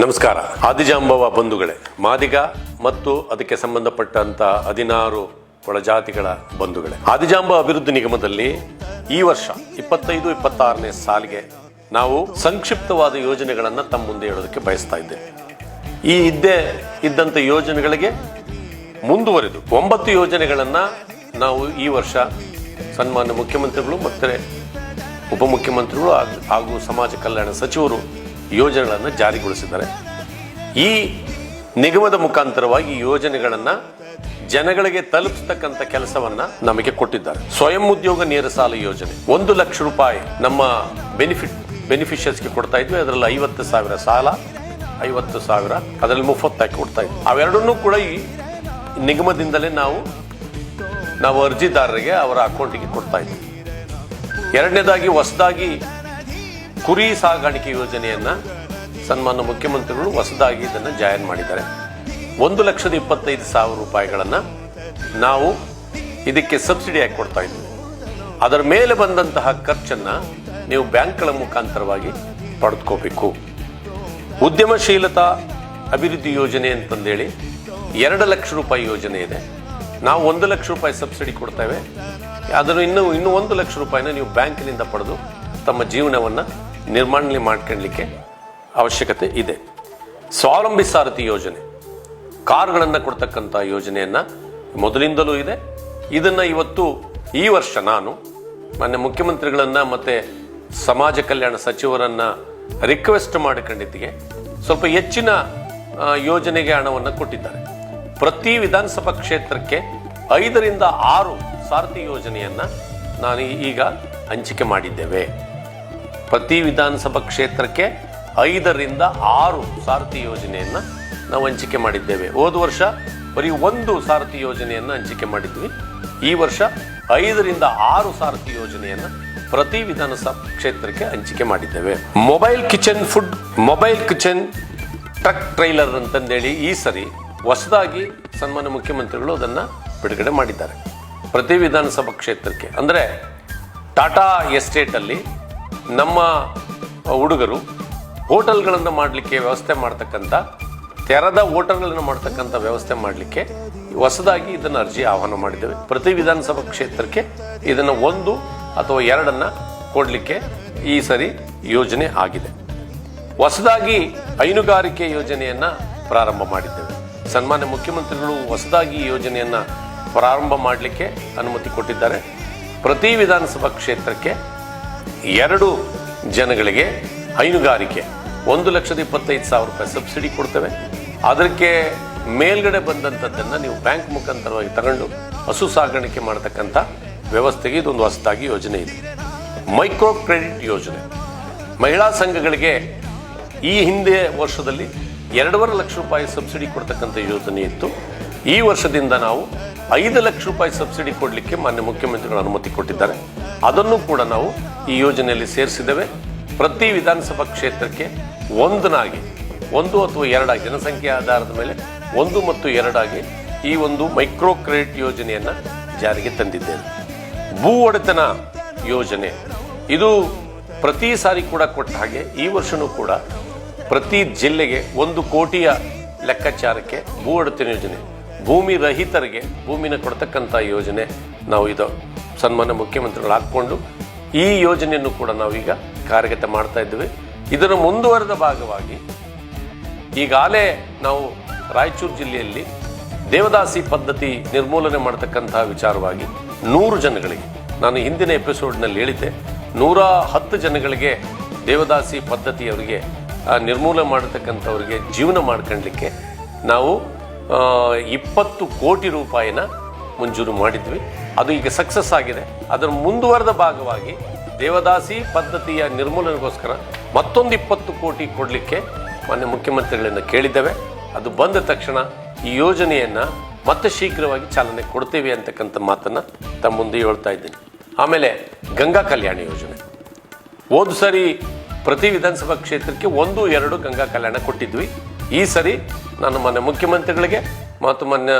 ನಮಸ್ಕಾರ. ಆದಿಜಾಂಬವ ಬಂಧುಗಳೇ, ಮಾದಿಗ ಮತ್ತು ಅದಕ್ಕೆ ಸಂಬಂಧಪಟ್ಟಂತ ಹದಿನಾರು ಒಳಜಾತಿಗಳ ಬಂಧುಗಳೇ. ಆದಿಜಾಂಬ ಅಭಿವೃದ್ಧಿ ನಿಗಮದಲ್ಲಿ ಈ ವರ್ಷ ಇಪ್ಪತ್ತೈದು, ಇಪ್ಪತ್ತಾರನೇ ಸಾಲಿಗೆ ನಾವು ಸಂಕ್ಷಿಪ್ತವಾದ ಯೋಜನೆಗಳನ್ನು ತಮ್ಮ ಮುಂದೆ ಹೇಳೋದಕ್ಕೆ ಬಯಸ್ತಾ ಇದ್ದೇವೆ. ಈ ಇದ್ದೇ ಇದ್ದಂಥ ಯೋಜನೆಗಳಿಗೆ ಮುಂದುವರೆದು ಒಂಬತ್ತು ಯೋಜನೆಗಳನ್ನು ನಾವು ಈ ವರ್ಷ ಸನ್ಮಾನ್ಯ ಮುಖ್ಯಮಂತ್ರಿಗಳು ಮತ್ತು ಉಪಮುಖ್ಯಮಂತ್ರಿಗಳು ಹಾಗೂ ಸಮಾಜ ಕಲ್ಯಾಣ ಸಚಿವರು ಯೋಜನೆಗಳನ್ನು ಜಾರಿಗೊಳಿಸಿದ್ದಾರೆ. ಈ ನಿಗಮದ ಮುಖಾಂತರವಾಗಿ ಯೋಜನೆಗಳನ್ನು ಜನಗಳಿಗೆ ತಲುಪಿಸ್ತಕ್ಕಂಥ ಕೆಲಸವನ್ನ ನಮಗೆ ಕೊಟ್ಟಿದ್ದಾರೆ. ಸ್ವಯಂ ಉದ್ಯೋಗ ನೇರ ಸಾಲ ಯೋಜನೆ. ಒಂದು ಲಕ್ಷ ರೂಪಾಯಿ ನಮ್ಮ ಬೆನಿಫಿಟ್ ಬೆನಿಫಿಷಿಯರ್ಸ್ಗೆ ಕೊಡ್ತಾ ಇದ್ವಿ. ಅದರಲ್ಲಿ ಐವತ್ತು ಸಾವಿರ ಸಾಲ, ಐವತ್ತು ಸಾವಿರ, ಅದರಲ್ಲಿ ಮುಫತ್ತಾಗಿ ಕೊಡ್ತಾ ಇದ್ವಿ. ಅವೆರಡನ್ನೂ ಕೂಡ ಈ ನಿಗಮದಿಂದಲೇ ನಾವು ನಾವು ಅರ್ಜಿದಾರರಿಗೆ ಅವರ ಅಕೌಂಟಿಗೆ ಕೊಡ್ತಾ ಇದ್ವಿ. ಎರಡನೇದಾಗಿ ಹೊಸದಾಗಿ ಕುರಿ ಸಾಗಾಣಿಕೆ ಯೋಜನೆಯನ್ನ ಸನ್ಮಾನ್ಯ ಮುಖ್ಯಮಂತ್ರಿಗಳು ಹೊಸದಾಗಿ ಇದನ್ನು ಜಾಯನ್ ಮಾಡಿದ್ದಾರೆ. ಒಂದು ಲಕ್ಷದ ಇಪ್ಪತ್ತೈದು ಸಾವಿರ ರೂಪಾಯಿಗಳನ್ನ ನಾವು ಇದಕ್ಕೆ ಸಬ್ಸಿಡಿ ಆಗಿ ಕೊಡ್ತಾ ಇದ್ವಿ. ಅದರ ಮೇಲೆ ಬಂದಂತಹ ಖರ್ಚನ್ನ ನೀವು ಬ್ಯಾಂಕ್ಗಳ ಮುಖಾಂತರವಾಗಿ ಪಡೆದುಕೋಬೇಕು. ಉದ್ಯಮಶೀಲತಾ ಅಭಿವೃದ್ಧಿ ಯೋಜನೆ ಅಂತಂದೇಳಿ ಎರಡು ಲಕ್ಷ ರೂಪಾಯಿ ಯೋಜನೆ ಇದೆ. ನಾವು ಒಂದು ಲಕ್ಷ ರೂಪಾಯಿ ಸಬ್ಸಿಡಿ ಕೊಡ್ತೇವೆ. ಅದನ್ನು ಇನ್ನೂ ಇನ್ನೂ ಒಂದು ಲಕ್ಷ ರೂಪಾಯಿನ ನೀವು ಬ್ಯಾಂಕಿನಿಂದ ಪಡೆದು ತಮ್ಮ ಜೀವನವನ್ನು ನಿರ್ಮಾಣ ಮಾಡ್ಕೊಳ್ಳಲಿಕ್ಕೆ ಅವಶ್ಯಕತೆ ಇದೆ. ಸ್ವಾವಲಂಬಿ ಸಾರಥಿ ಯೋಜನೆ, ಕಾರುಗಳನ್ನು ಕೊಡ್ತಕ್ಕಂಥ ಯೋಜನೆಯನ್ನು ಮೊದಲಿಂದಲೂ ಇದೆ. ಇದನ್ನು ಇವತ್ತು ಈ ವರ್ಷ ನಾನು ಮಾನ್ಯ ಮುಖ್ಯಮಂತ್ರಿಗಳನ್ನು ಮತ್ತು ಸಮಾಜ ಕಲ್ಯಾಣ ಸಚಿವರನ್ನು ರಿಕ್ವೆಸ್ಟ್ ಮಾಡಿಕೊಂಡಿದ್ದಿಗೆ. ಸ್ವಲ್ಪ ಹೆಚ್ಚಿನ ಯೋಜನೆಗೆ ಹಣವನ್ನು ಕೊಟ್ಟಿದ್ದಾರೆ. ಪ್ರತಿ ವಿಧಾನಸಭಾ ಕ್ಷೇತ್ರಕ್ಕೆ ಐದರಿಂದ ಆರು ಸಾರಥಿ ಯೋಜನೆಯನ್ನು ನಾನು ಈಗ ಹಂಚಿಕೆ ಮಾಡಿದ್ದೇವೆ. ಪ್ರತಿ ವಿಧಾನಸಭಾ ಕ್ಷೇತ್ರಕ್ಕೆ ಐದರಿಂದ ಆರು ಸಾರಥಿ ಯೋಜನೆಯನ್ನು ನಾವು ಹಂಚಿಕೆ ಮಾಡಿದ್ದೇವೆ. ಹೋದ ವರ್ಷ ಬರೀ ಒಂದು ಸಾರಥಿ ಯೋಜನೆಯನ್ನು ಹಂಚಿಕೆ ಮಾಡಿದ್ವಿ. ಈ ವರ್ಷ ಐದರಿಂದ ಆರು ಸಾರಥಿ ಯೋಜನೆಯನ್ನು ಪ್ರತಿ ವಿಧಾನಸಭಾ ಕ್ಷೇತ್ರಕ್ಕೆ ಹಂಚಿಕೆ ಮಾಡಿದ್ದೇವೆ. Mobile kitchen food, mobile kitchen truck trailer ಅಂತಂದೇಳಿ ಈ ಸರಿ ಹೊಸದಾಗಿ ಸನ್ಮಾನ್ಯ ಮುಖ್ಯಮಂತ್ರಿಗಳು ಅದನ್ನ ಬಿಡುಗಡೆ ಮಾಡಿದ್ದಾರೆ. ಪ್ರತಿ ವಿಧಾನಸಭಾ ಕ್ಷೇತ್ರಕ್ಕೆ. ಅಂದ್ರೆ ಟಾಟಾ ಎಸ್ಟೇಟ್ ಅಲ್ಲಿ ನಮ್ಮ ಹುಡುಗರು ಹೋಟೆಲ್ಗಳನ್ನು ಮಾಡಲಿಕ್ಕೆ ವ್ಯವಸ್ಥೆ ಮಾಡ್ತಕ್ಕಂಥ, ತೆರೆದ ಹೋಟೆಲ್ಗಳನ್ನು ಮಾಡ್ತಕ್ಕಂಥ ವ್ಯವಸ್ಥೆ ಮಾಡಲಿಕ್ಕೆ ಹೊಸದಾಗಿ ಇದನ್ನು ಅರ್ಜಿ ಆಹ್ವಾನ ಮಾಡಿದ್ದೇವೆ. ಪ್ರತಿ ವಿಧಾನಸಭಾ ಕ್ಷೇತ್ರಕ್ಕೆ ಇದನ್ನು ಒಂದು ಅಥವಾ ಎರಡನ್ನು ಕೊಡಲಿಕ್ಕೆ ಈ ಸರಿ ಯೋಜನೆ ಆಗಿದೆ. ಹೊಸದಾಗಿ ಹೈನುಗಾರಿಕೆ ಯೋಜನೆಯನ್ನ ಪ್ರಾರಂಭ ಮಾಡಿದ್ದೇವೆ. ಸನ್ಮಾನ್ಯ ಮುಖ್ಯಮಂತ್ರಿಗಳು ಹೊಸದಾಗಿ ಯೋಜನೆಯನ್ನ ಪ್ರಾರಂಭ ಮಾಡಲಿಕ್ಕೆ ಅನುಮತಿ ಕೊಟ್ಟಿದ್ದಾರೆ. ಪ್ರತಿ ವಿಧಾನಸಭಾ ಕ್ಷೇತ್ರಕ್ಕೆ ಎರಡು ಜನಗಳಿಗೆ ಹೈನುಗಾರಿಕೆ. ಒಂದು ಲಕ್ಷದ ಇಪ್ಪತ್ತೈದು ಸಾವಿರ ರೂಪಾಯಿ ಸಬ್ಸಿಡಿ ಕೊಡ್ತೇವೆ. ಅದಕ್ಕೆ ಮೇಲ್ಗಡೆ ಬಂದಂಥದ್ದನ್ನು ನೀವು ಬ್ಯಾಂಕ್ ಮುಖಾಂತರವಾಗಿ ತಗೊಂಡು ಹಸು ಸಾಗಾಣಿಕೆ ಮಾಡತಕ್ಕಂಥ ವ್ಯವಸ್ಥೆಗೆ ಇದೊಂದು ಹೊಸದಾಗಿ ಯೋಜನೆ ಇದೆ. ಮೈಕ್ರೋ ಕ್ರೆಡಿಟ್ ಯೋಜನೆ. ಮಹಿಳಾ ಸಂಘಗಳಿಗೆ ಈ ಹಿಂದೆ ವರ್ಷದಲ್ಲಿ ಎರಡೂವರೆ ಲಕ್ಷ ರೂಪಾಯಿ ಸಬ್ಸಿಡಿ ಕೊಡ್ತಕ್ಕಂಥ ಯೋಜನೆ ಇತ್ತು. ಈ ವರ್ಷದಿಂದ ನಾವು ಐದು ಲಕ್ಷ ರೂಪಾಯಿ ಸಬ್ಸಿಡಿ ಕೊಡಲಿಕ್ಕೆ ಮಾನ್ಯ ಮುಖ್ಯಮಂತ್ರಿಗಳು ಅನುಮತಿ ಕೊಟ್ಟಿದ್ದಾರೆ. ಅದನ್ನು ಕೂಡ ನಾವು ಈ ಯೋಜನೆಯಲ್ಲಿ ಸೇರಿಸಿದ್ದೇವೆ. ಪ್ರತಿ ವಿಧಾನಸಭಾ ಕ್ಷೇತ್ರಕ್ಕೆ ಒಂದನಾಗಿ ಒಂದು ಅಥವಾ ಎರಡಾಗಿ, ಜನಸಂಖ್ಯೆ ಆಧಾರದ ಮೇಲೆ ಒಂದು ಮತ್ತು ಎರಡಾಗಿ ಈ ಒಂದು ಮೈಕ್ರೋ ಕ್ರೆಡಿಟ್ ಯೋಜನೆಯನ್ನು ಜಾರಿಗೆ ತಂದಿದ್ದೇವೆ. ಭೂ ಒಡೆತನ ಯೋಜನೆ, ಇದು ಪ್ರತಿ ಸಾರಿ ಕೂಡ ಕೊಟ್ಟ ಹಾಗೆ ಈ ವರ್ಷನೂ ಕೂಡ ಪ್ರತಿ ಜಿಲ್ಲೆಗೆ ಒಂದು ಕೋಟಿಯ ಲೆಕ್ಕಾಚಾರಕ್ಕೆ ಭೂ ಒಡೆತನ ಯೋಜನೆ ಭೂಮಿ ರಹಿತರಿಗೆ ಭೂಮಿನ ಕೊಡ್ತಕ್ಕಂಥ ಯೋಜನೆ ನಾವು ಇದು ಸನ್ಮಾನ್ಯ ಮುಖ್ಯಮಂತ್ರಿಗಳು ಹಾಕ್ಕೊಂಡು ಈ ಯೋಜನೆಯನ್ನು ಕೂಡ ನಾವೀಗ ಕಾರ್ಯಗತ ಮಾಡ್ತಾ ಇದ್ದೇವೆ. ಇದರ ಮುಂದುವರೆದ ಭಾಗವಾಗಿ ಈಗಾಗಲೇ ನಾವು ರಾಯಚೂರು ಜಿಲ್ಲೆಯಲ್ಲಿ ದೇವದಾಸಿ ಪದ್ಧತಿ ನಿರ್ಮೂಲನೆ ಮಾಡತಕ್ಕಂತಹ ವಿಚಾರವಾಗಿ ನೂರು ಜನಗಳಿಗೆ, ನಾನು ಹಿಂದಿನ ಎಪಿಸೋಡ್ನಲ್ಲಿ ಹೇಳಿದ್ದೆ, ನೂರ ಹತ್ತು ಜನಗಳಿಗೆ ದೇವದಾಸಿ ಪದ್ಧತಿಯವರಿಗೆ ನಿರ್ಮೂಲನೆ ಮಾಡತಕ್ಕಂಥವ್ರಿಗೆ ಜೀವನ ಮಾಡ್ಕೊಳ್ಲಿಕ್ಕೆ ನಾವು ಇಪ್ಪತ್ತು ಕೋಟಿ ರೂಪಾಯಿನ ಮಂಜೂರು ಮಾಡಿದ್ವಿ. ಅದು ಈಗ ಸಕ್ಸಸ್ ಆಗಿದೆ. ಅದರ ಮುಂದುವರೆದ ಭಾಗವಾಗಿ ದೇವದಾಸಿ ಪದ್ಧತಿಯ ನಿರ್ಮೂಲನೆಗೋಸ್ಕರ ಮತ್ತೊಂದು ಇಪ್ಪತ್ತು ಕೋಟಿ ಕೊಡಲಿಕ್ಕೆ ಮಾನ್ಯ ಮುಖ್ಯಮಂತ್ರಿಗಳಿಂದ ಕೇಳಿದ್ದೇವೆ. ಅದು ಬಂದ ತಕ್ಷಣ ಈ ಯೋಜನೆಯನ್ನು ಮತ್ತೆ ಶೀಘ್ರವಾಗಿ ಚಾಲನೆ ಕೊಡ್ತೇವೆ ಅಂತಕ್ಕಂಥ ಮಾತನ್ನು ತಮ್ಮ ಮುಂದೆ ಹೇಳ್ತಾ ಇದ್ದೀನಿ. ಆಮೇಲೆ ಗಂಗಾ ಕಲ್ಯಾಣ ಯೋಜನೆ. ಹೋದ ಸರಿ ಪ್ರತಿ ವಿಧಾನಸಭಾ ಕ್ಷೇತ್ರಕ್ಕೆ ಒಂದು, ಎರಡು ಗಂಗಾ ಕಲ್ಯಾಣ ಕೊಟ್ಟಿದ್ವಿ. ಈ ಸರಿ ನಾನು ಮೊನ್ನೆ ಮುಖ್ಯಮಂತ್ರಿಗಳಿಗೆ ಮತ್ತು ಮೊನ್ನೆ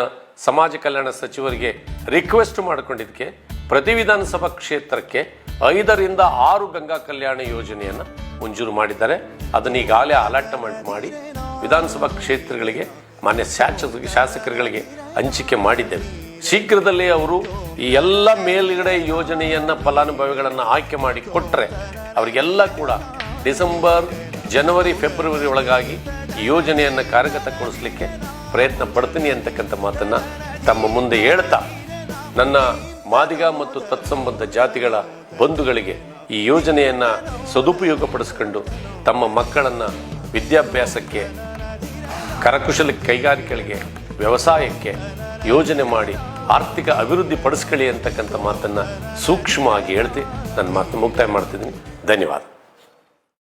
ಸಮಾಜ ಕಲ್ಯಾಣ ಸಚಿವರಿಗೆ ರಿಕ್ವೆಸ್ಟ್ ಮಾಡಿಕೊಂಡಿದ್ದಕ್ಕೆ ಪ್ರತಿ ವಿಧಾನಸಭಾ ಕ್ಷೇತ್ರಕ್ಕೆ ಐದರಿಂದ ಆರು ಗಂಗಾ ಕಲ್ಯಾಣ ಯೋಜನೆಯನ್ನು ಮಂಜೂರು ಮಾಡಿದ್ದಾರೆ. ಅದನ್ನ ಈಗಾಗಲೇ ಅಲಾಟ್ಮೆಂಟ್ ಮಾಡಿ ವಿಧಾನಸಭಾ ಕ್ಷೇತ್ರಗಳಿಗೆ, ಮಾನ್ಯ ಶಾಸಕ ಶಾಸಕರುಗಳಿಗೆ ಹಂಚಿಕೆ ಮಾಡಿದ್ದೇವೆ. ಶೀಘ್ರದಲ್ಲೇ ಅವರು ಈ ಎಲ್ಲ ಮೇಲ್ಗಡೆ ಯೋಜನೆಯನ್ನು ಫಲಾನುಭವಿಗಳನ್ನು ಆಯ್ಕೆ ಮಾಡಿ ಕೊಟ್ಟರೆ ಅವರಿಗೆಲ್ಲ ಕೂಡ ಡಿಸೆಂಬರ್, ಜನವರಿ, ಫೆಬ್ರವರಿ ಒಳಗಾಗಿ ಯೋಜನೆಯನ್ನು ಕಾರ್ಯಗತಗೊಳಿಸಲಿಕ್ಕೆ ಪ್ರಯತ್ನ ಪಡ್ತೀನಿ ಅಂತಕ್ಕಂಥ ಮಾತನ್ನು ತಮ್ಮ ಮುಂದೆ ಹೇಳ್ತಾ ನನ್ನ ಮಾದಿಗ ಮತ್ತು ತತ್ಸಂಬಂಧ ಜಾತಿಗಳ ಬಂಧುಗಳಿಗೆ ಈ ಯೋಜನೆಯನ್ನ ಸದುಪಯೋಗಪಡಿಸಿಕೊಂಡು ತಮ್ಮ ಮಕ್ಕಳನ್ನ ವಿದ್ಯಾಭ್ಯಾಸಕ್ಕೆ, ಕರಕುಶಲ ಕೈಗಾರಿಕೆಗಳಿಗೆ, ವ್ಯವಸಾಯಕ್ಕೆ ಯೋಜನೆ ಮಾಡಿ ಆರ್ಥಿಕ ಅಭಿವೃದ್ಧಿ ಪಡಿಸ್ಕೊಳ್ಳಿ ಅಂತಕ್ಕಂಥ ಮಾತನ್ನು ಸೂಕ್ಷ್ಮವಾಗಿ ಹೇಳ್ತಿ. ನನ್ನ ಮಾತು ಮುಕ್ತಾಯ ಮಾಡ್ತಿದ್ದೀನಿ. ಧನ್ಯವಾದ.